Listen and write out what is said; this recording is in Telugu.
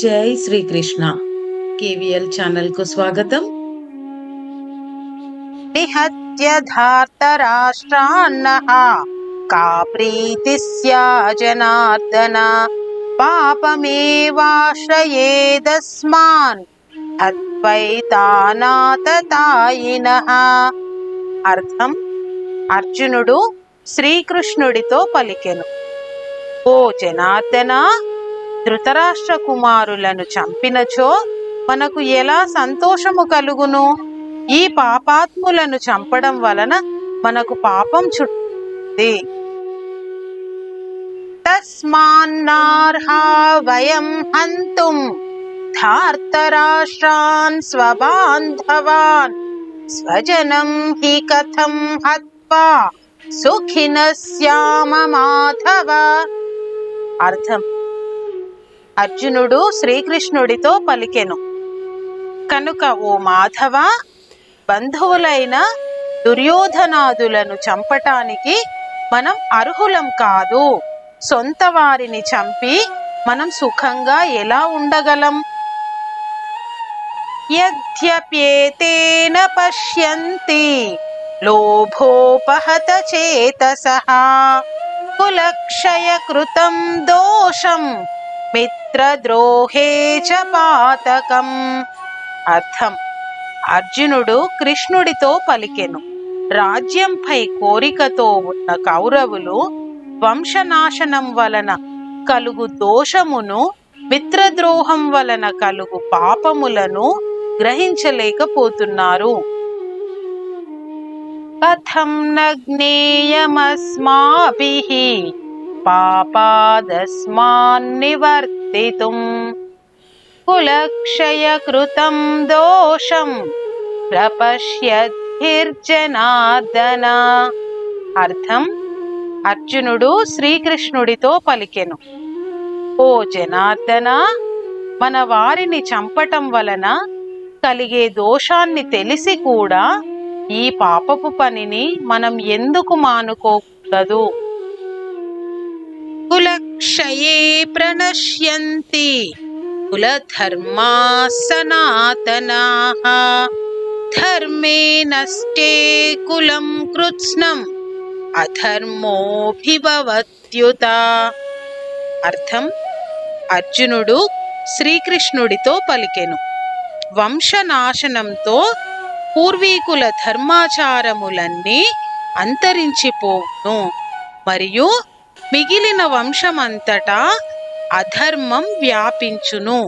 జై శ్రీకృష్ణ. కేవిఎల్ ఛానల్కు స్వాగతం. నిహత్యధార్తరాష్ట్రాన్నః కా ప్రీతి జనార్దన పాపమేవాశ్రయేదస్మాన్ అద్వైతానాతతాయినః అర్థం? అర్జునుడు శ్రీకృష్ణుడితో పలికెను. ఓ జనార్దనా ధృతరాష్ట్ర కుమారులను చంపినచో మనకు ఎలా సంతోషము కలుగును? ఈ పాపాత్ములను చంపడం వలన మనకు పాపం చుట్టింది. తస్మాన్నార్హా వయం హంతుం ధార్తరాష్ట్రాన్ స్వబాంధవాన్ స్వజనం హి కథం హత్వా సుఖిన శ్యామ మాధవ. అర్థం అర్జునుడు శ్రీకృష్ణుడితో పలికెను. కనుక ఓ మాధవ బంధువులైన దుర్యోధనాదులను చంపటానికి మనం అర్హులం కాదు. సొంత వారిని చంపి మనం సుఖంగా ఎలా ఉండగలం? యద్యప్యేతేన పశ్యంతి లోభోపహత సహా కులక్షయ కృతం దోషం మిత్రద్రోహే చ పాతకం. అర్థం. అర్జునుడు కృష్ణుడితో పలికెను. రాజ్యంపై కోరికతో ఉన్న కౌరవులు వంశనాశనం వలన కలుగు దోషమును మిత్రద్రోహం వలన కలుగు పాపములను గ్రహించలేకపోతున్నారు. కథం నజ్ఞేయమస్మాభిః పాపాదస్మాన్నివర్తితుం కులక్షయకృతం దోషం ప్రపశ్యద్భిర్జనార్దన అర్థం అర్జునుడు శ్రీకృష్ణుడితో పలికెను. ఓ జనార్దన మన వారిని చంపటం వలన కలిగే దోషాన్ని తెలిసి కూడా ఈ పాపపు పనిని మనం ఎందుకు మానుకోకూడదు? క్షయే ప్రణశ్యంతి కులధర్మా సనాతనాః ధర్మే నష్టే కులం కృత్స్నం అధర్మోభిభవత్యుత అర్థం? అర్జునుడు శ్రీకృష్ణుడితో పలికెను. వంశనాశనంతో పూర్వీకుల ధర్మాచారములన్నీ అంతరించిపోవును. మరియు మిగిలిన వంశమంతటా అధర్మం వ్యాపించును.